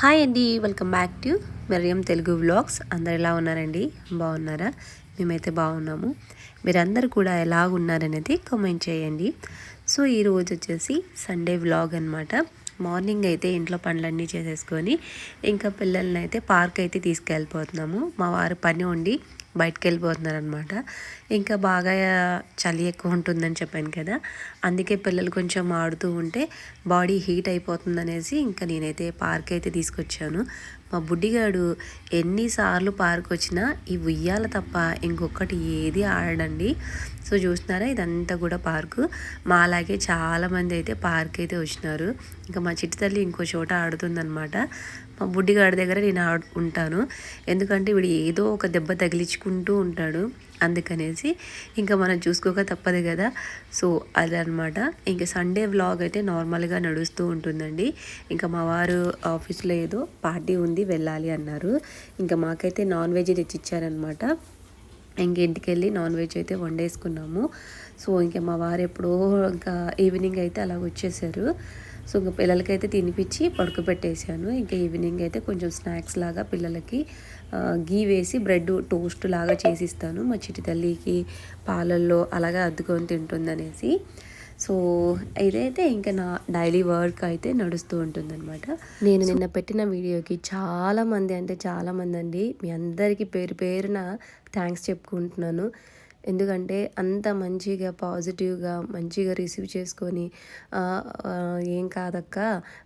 Hi అండి welcome back to Mariyam Telugu vlogs. అందరు ఎలా ఉన్నారండి? బాగున్నారా? మేమైతే బాగున్నాము. మీరందరూ కూడా ఎలా ఉన్నారనేది కామెంట్ చేయండి. సో ఈరోజు వచ్చేసి సండే వ్లాగ్ అనమాట మార్నింగ్ అయితే ఇంట్లో పనులన్నీ చేసేసుకొని ఇంకా పిల్లల్ని అయితే పార్క్ అయితే తీసుకెళ్ళిపోతున్నాము. మా వారు పని ఉండి బయటకు వెళ్ళిపోతున్నారనమాట ఇంకా బాగా చలి ఎక్కువ ఉంటుందని చెప్పాను కదా. అందుకే పిల్లలు కొంచెం ఆడుతూ ఉంటే బాడీ హీట్ అయిపోతుంది అనేసి ఇంకా నేనైతే పార్క్ అయితే తీసుకొచ్చాను. మా బుడ్డిగాడు ఎన్నిసార్లు పార్క్ వచ్చినా ఈ ఉయ్యాల తప్ప ఇంకొకటి ఏది ఆడండి సో చూస్తున్నారా? ఇదంతా కూడా పార్కు. మా అలాగే చాలామంది అయితే పార్క్ అయితే వచ్చినారు. ఇంకా మా చిట్టి తల్లి ఇంకో చోట ఆడుతుందనమాట. మా బుడ్డిగాడి దగ్గర నేను ఆడు ఉంటాను. ఎందుకంటే వీడు ఏదో ఒక దెబ్బ తగిలించుకుంటూ ఉంటాడు. అందుకనేసి ఇంకా మనం చూసుకోక తప్పదు కదా. సో అదనమాట ఇంకా సండే వ్లాగ్ అయితే నార్మల్గా నడుస్తూ ఉంటుందండి. ఇంకా మా వారు ఆఫీస్లో ఏదో పార్టీ ఉంది వెళ్ళాలి అన్నారు. ఇంకా మాకైతే నాన్ వెజ్ తెచ్చిచ్చారనమాట ఇంక ఇంటికి వెళ్ళి నాన్ వెజ్ అయితే వండేసుకున్నాము. సో ఇంకా మా వారు ఎప్పుడో ఇంకా ఈవినింగ్ అయితే అలా వచ్చేసారు. సో ఇంకా పిల్లలకైతే తినిపించి పడుకోబెట్టేసాను ఇంకా ఈవినింగ్ అయితే కొంచెం స్నాక్స్ లాగా పిల్లలకి గీ వేసి బ్రెడ్ టోస్ట్ లాగా చేసిస్తాను. మా చిటి తల్లికి పాలల్లో అలాగా అద్దుకొని తింటుందనేసి. సో ఇదైతే ఇంకా నా డైలీ వర్క్ అయితే నడుస్తూ ఉంటుందన్నమాట. నేను నిన్న పెట్టిన వీడియోకి చాలామంది అంటే చాలామంది అండి మీ అందరికీ పేరు పేరున థ్యాంక్స్ చెప్పుకుంటున్నాను. ఎందుకంటే అంత మంచిగా పాజిటివ్గా మంచిగా రిసీవ్ చేసుకొని ఏం కాదక్క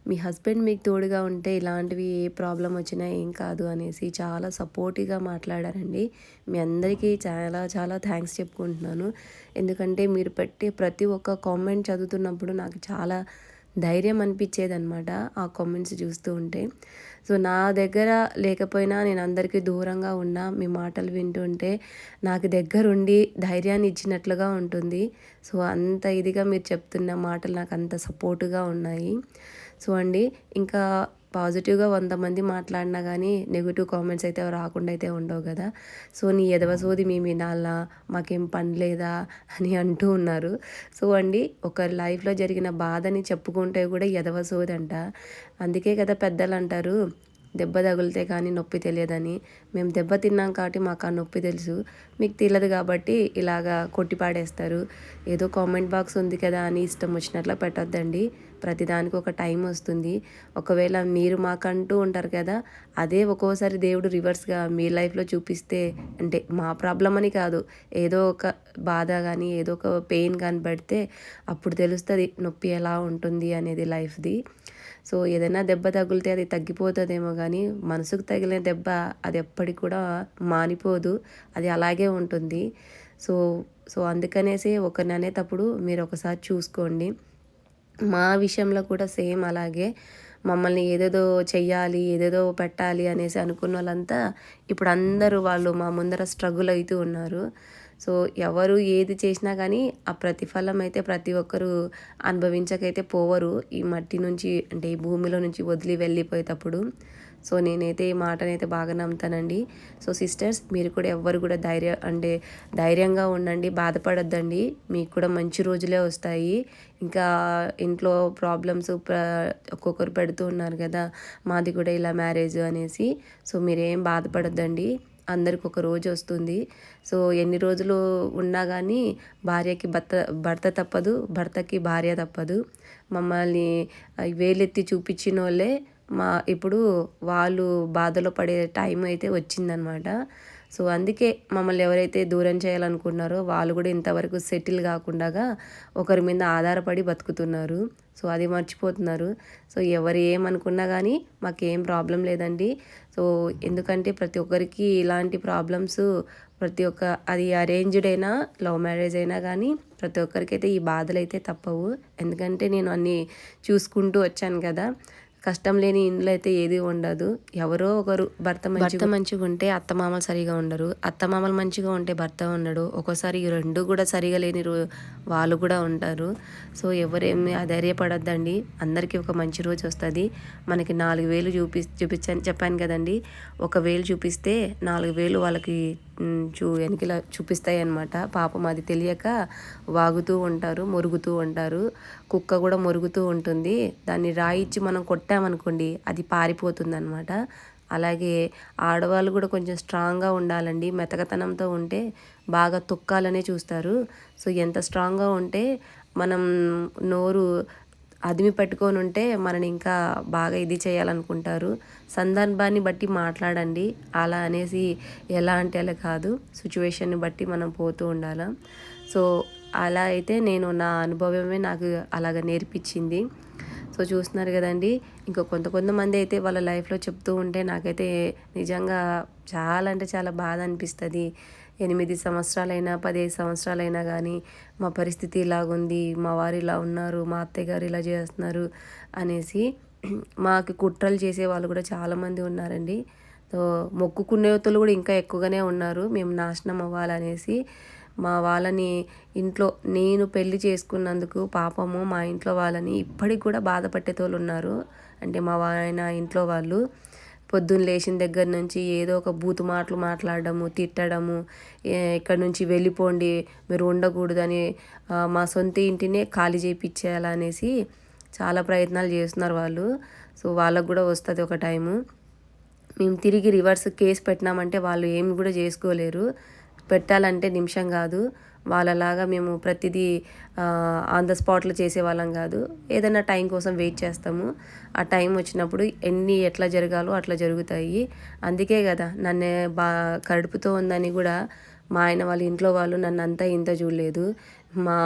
మీ హస్బెండ్ మీకు తోడుగా ఉంటే ఇలాంటివి ఏ ప్రాబ్లం వచ్చినా ఏం కాదు అనేసి చాలా సపోర్టివ్గా మాట్లాడారండి. మీ అందరికీ చాలా చాలా థ్యాంక్స్ చెప్పుకుంటున్నాను. ఎందుకంటే మీరు పెట్టే ప్రతి ఒక్క కామెంట్ చదువుతున్నప్పుడు నాకు చాలా ధైర్యం అనిపించేదనమాట ఆ కామెంట్స్ చూస్తూ ఉంటే. సో నా దగ్గర లేకపోయినా నేను అందరికీ దూరంగా ఉన్నా మీ మాటలు వింటుంటే నాకు దగ్గరుండి ధైర్యాన్ని ఇచ్చినట్లుగా ఉంటుంది. సో అంత ఇదిగా మీరు చెప్తున్న మాటలు నాకు అంత సపోర్టుగా ఉన్నాయి. సో అండి ఇంకా పాజిటివ్గా వంద మంది మాట్లాడినా కానీ నెగిటివ్ కామెంట్స్ అయితే రాకుండా అయితే ఉండవు కదా. సో నీ ఎదవ సోది మేము వినాలా మాకేం పని లేదా అని అంటూ ఉన్నారు. సో అండి ఒక లైఫ్లో జరిగిన బాధని చెప్పుకుంటే కూడా ఎదవ సోది అంట అందుకే కదా పెద్దలు అంటారు దెబ్బ తగిలితే కానీ నొప్పి తెలియదని. మేము దెబ్బ తిన్నాం కాబట్టి మాకు ఆ నొప్పి తెలుసు. మీకు తెలియదు కాబట్టి ఇలాగా కొట్టి పాడేస్తారు. ఏదో కామెంట్ బాక్స్ ఉంది కదా అని ఇష్టం వచ్చినట్లు పెట్టొద్దండి. ప్రతిదానికి ఒక టైం వస్తుంది. ఒకవేళ మీరు మాకంటూ ఉంటారు కదా అదే ఒక్కోసారి దేవుడు రివర్స్గా మీ లైఫ్లో చూపిస్తే అంటే మా ప్రాబ్లం అని కాదు ఏదో ఒక బాధ కానీ ఏదో ఒక పెయిన్ కానీ పడితే అప్పుడు తెలుస్తుంది నొప్పి ఎలా ఉంటుంది అనేది లైఫ్ది. సో ఏదైనా దెబ్బ తగిలితే అది తగ్గిపోతుందేమో కానీ మనసుకు తగిలిన దెబ్బ అది ఎప్పటికి కూడా మానిపోదు అది అలాగే ఉంటుంది. సో సో అందుకనేసి ఒకరిని అనేటప్పుడు మీరు ఒకసారి చూసుకోండి. మా విషయంలో కూడా సేమ్ అలాగే. మమ్మల్ని ఏదేదో చెయ్యాలి ఏదేదో పెట్టాలి అనేసి అనుకున్న వాళ్ళంతా ఇప్పుడు అందరూ వాళ్ళు మా ముందర స్ట్రగుల్ అవుతూ ఉన్నారు. సో ఎవరు ఏది చేసినా కానీ ఆ ప్రతిఫలం అయితే ప్రతి ఒక్కరు అనుభవించకైతే పోవరు. ఈ మట్టి నుంచి అంటే ఈ భూమిలో నుంచి వదిలి వెళ్ళిపోయేటప్పుడు. సో నేనైతే ఈ మాటనైతే బాగా నమ్ముతానండి. సో సిస్టర్స్ మీరు కూడా ఎవ్వరు కూడా ధైర్య అంటే ధైర్యంగా ఉండండి బాధపడద్దండి. మీకు కూడా మంచి రోజులే వస్తాయి. ఇంకా ఇంట్లో ప్రాబ్లమ్స్ ఒక్కొక్కరు పెడుతూ ఉన్నారు కదా మాది కూడా ఇలా మ్యారేజ్ అనేసి. సో మీరేం బాధపడద్దండి. అందరికి ఒక రోజు వస్తుంది. సో ఎన్ని రోజులు ఉన్నా కానీ భార్యకి భర్త భర్త తప్పదు భర్తకి భార్య తప్పదు. మమ్మల్ని వేలెత్తి చూపించిన వాళ్ళే మా ఇప్పుడు వాళ్ళు బాధలో పడే టైం అయితే వచ్చిందనమాట. సో అందుకే మమ్మల్ని ఎవరైతే దూరం చేయాలనుకున్నారో వాళ్ళు కూడా ఇంతవరకు సెటిల్ కాకుండా ఒకరి మీద ఆధారపడి బతుకుతున్నారు. సో అది మర్చిపోతున్నారు. సో ఎవరు ఏమనుకున్నా కానీ మాకేం ప్రాబ్లం లేదండి. సో ఎందుకంటే ప్రతి ఒక్కరికి ఇలాంటి ప్రాబ్లమ్స్ ప్రతి ఒక్క అది అరేంజ్డ్ అయినా లవ్ మ్యారేజ్ అయినా కానీ ప్రతి ఒక్కరికైతే ఈ బాధలు అయితే తప్పవు. ఎందుకంటే నేను అన్నీ చూసుకుంటూ వచ్చాను కదా. కష్టం లేని ఇండ్లు అయితే ఏది ఉండదు. ఎవరో ఒకరు భర్త భర్త మంచిగా ఉంటే అత్తమామలు సరిగా ఉండరు. అత్తమామలు మంచిగా ఉంటే భర్త ఉండడు. ఒక్కోసారి రెండు కూడా సరిగా లేని వాళ్ళు కూడా ఉంటారు. సో ఎవరేమి ధైర్యపడొద్దండి అందరికీ ఒక మంచి రోజు వస్తుంది. మనకి నాలుగు వేలు చూపి చూపించాను చెప్పాను కదండి. ఒక వేలు చూపిస్తే నాలుగు వేలు వాళ్ళకి చూ వెనకలా చూపిస్తాయి అన్నమాట పాపం అది తెలియక వాగుతూ ఉంటారు మొరుగుతూ ఉంటారు. కుక్క కూడా మొరుగుతూ ఉంటుంది. దాన్ని రాయిచ్చి మనం కొట్టామనుకోండి అది పారిపోతుంది అనమాట అలాగే ఆడవాళ్ళు కూడా కొంచెం స్ట్రాంగ్గా ఉండాలండి. మెతకతనంతో ఉంటే బాగా తొక్కాలనే చూస్తారు. సో ఎంత స్ట్రాంగ్గా ఉంటే మనం నోరు అదిమి పెట్టుకొని ఉంటే మనని ఇంకా బాగా ఇది చేయాలనుకుంటారు. సందర్భాన్ని బట్టి మాట్లాడండి. అలా అనేసి ఎలా అంటే అలా కాదు. సిచ్యువేషన్ని బట్టి మనం పోతూ ఉండాలి. సో అలా అయితే నేను నా అనుభవమే నాకు అలాగ నేర్పించింది. సో చూస్తున్నారు కదండి. ఇంకా కొంత కొంతమంది అయితే వాళ్ళ లైఫ్లో చెప్తూ ఉంటే నాకైతే నిజంగా చాలా అంటే చాలా బాధ అనిపిస్తుంది. ఎనిమిది సంవత్సరాలైనా పదిహేను సంవత్సరాలైనా కానీ మా పరిస్థితి ఇలాగుంది మా వారు ఇలా ఉన్నారు మా అత్తయ్య గారు ఇలా చేస్తున్నారు అనేసి మాకు కుట్రలు చేసే వాళ్ళు కూడా చాలామంది ఉన్నారండి. సో మొక్కుకునేతలు కూడా ఇంకా ఎక్కువగానే ఉన్నారు. మేము నాశనం అవ్వాలనేసి మా వాళ్ళని ఇంట్లో నేను పెళ్ళి చేసుకున్నందుకు పాపము మా ఇంట్లో వాళ్ళని ఇప్పటికి కూడా బాధపట్టేతోళ్ళు ఉన్నారు అంటే మా ఆయన ఇంట్లో వాళ్ళు. పొద్దున్న లేచిన దగ్గర నుంచి ఏదో ఒక బూతు మాటలు మాట్లాడడము తిట్టడము ఇక్కడ నుంచి వెళ్ళిపోండి మీరు ఉండకూడదని మా సొంత ఇంటినే ఖాళీ చేయించేయాలనేసి చాలా ప్రయత్నాలు చేస్తున్నారు వాళ్ళు. సో వాళ్ళకు కూడా వస్తుంది ఒక టైము. మేము తిరిగి రివర్స్ కేసు పెట్టినామంటే వాళ్ళు ఏమి కూడా చేసుకోలేరు. పెట్టాలంటే నిమిషం కాదు. వాళ్ళలాగా మేము ప్రతిదీ ఆన్ ద స్పాట్లో చేసేవాళ్ళం కాదు. ఏదైనా టైం కోసం వెయిట్ చేస్తాము. ఆ టైం వచ్చినప్పుడు ఎన్ని ఎట్లా జరగాలో అట్లా జరుగుతాయి. అందుకే కదా నన్ను బా కడుపుతో ఉందని కూడా మా ఆయన వాళ్ళ ఇంట్లో వాళ్ళు నన్ను అంతా ఇంత చూడలేదు. మా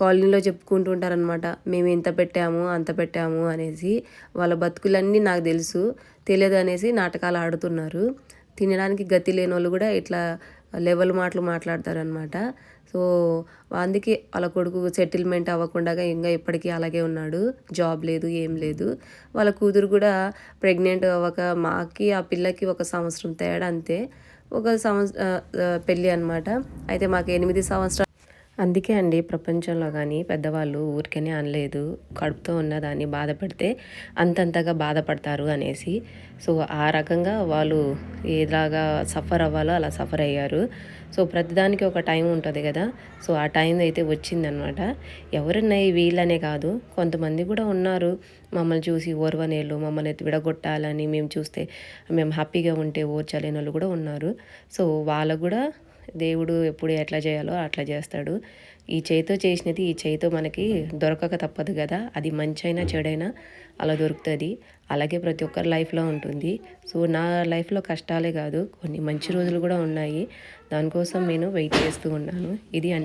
కాలనీలో చెప్పుకుంటూ ఉంటారనమాట మేము ఇంత పెట్టాము అంత పెట్టాము అనేసి. వాళ్ళ బతుకులన్నీ నాకు తెలుసు. తెలియదు అనేసి నాటకాలు ఆడుతున్నారు. తినడానికి గతి లేని వాళ్ళు కూడా ఇట్లా లెవెల్ మాటలు మాట్లాడతారనమాట సో అందుకే వాళ్ళ కొడుకు సెటిల్మెంట్ అవ్వకుండా ఇంకా ఇప్పటికీ అలాగే ఉన్నాడు. జాబ్ లేదు ఏం లేదు. వాళ్ళ కూతురు కూడా ప్రెగ్నెంట్ అవ్వక మాకి ఆ పిల్లకి ఒక సంవత్సరం తేడా అంతే. ఒక సంవత్సరం పెళ్ళి అనమాట అయితే మాకు ఎనిమిది సంవత్సరాలు అందుకే అండి ప్రపంచంలో కానీ పెద్దవాళ్ళు ఊరికనే అనలేదు. కడుపుతో ఉన్నదాన్ని బాధపడితే అంతంతగా బాధపడతారు అనేసి. సో ఆ రకంగా వాళ్ళు ఏలాగా సఫర్ అవ్వాలో అలా సఫర్ అయ్యారు. సో ప్రతిదానికి ఒక టైం ఉంటుంది కదా. సో ఆ టైం అయితే వచ్చిందనమాట. ఎవరున్నాయి వీళ్ళనే కాదు. కొంతమంది కూడా ఉన్నారు. మమ్మల్ని చూసి ఓర్వనేళ్ళు మమ్మల్ని విడగొట్టాలని మేము చూస్తే మేము హ్యాపీగా ఉంటే ఓర్చలేని వాళ్ళు కూడా ఉన్నారు. సో వాళ్ళకు కూడా దేవుడు ఎప్పుడు ఎట్లా చేయాలో అట్లా చేస్తాడు. ఈ చేయితో చేసినది ఈ చేయితో మనకి దొరకక తప్పదు కదా. అది మంచైనా చెడైనా అలా దొరుకుతుంది. అలాగే ప్రతి ఒక్కరి లైఫ్లో ఉంటుంది. సో నా లైఫ్లో కష్టాలే కాదు కొన్ని మంచి రోజులు కూడా ఉన్నాయి. దానికోసం నేను వెయిట్ చేస్తూ ఉన్నాను. ఇది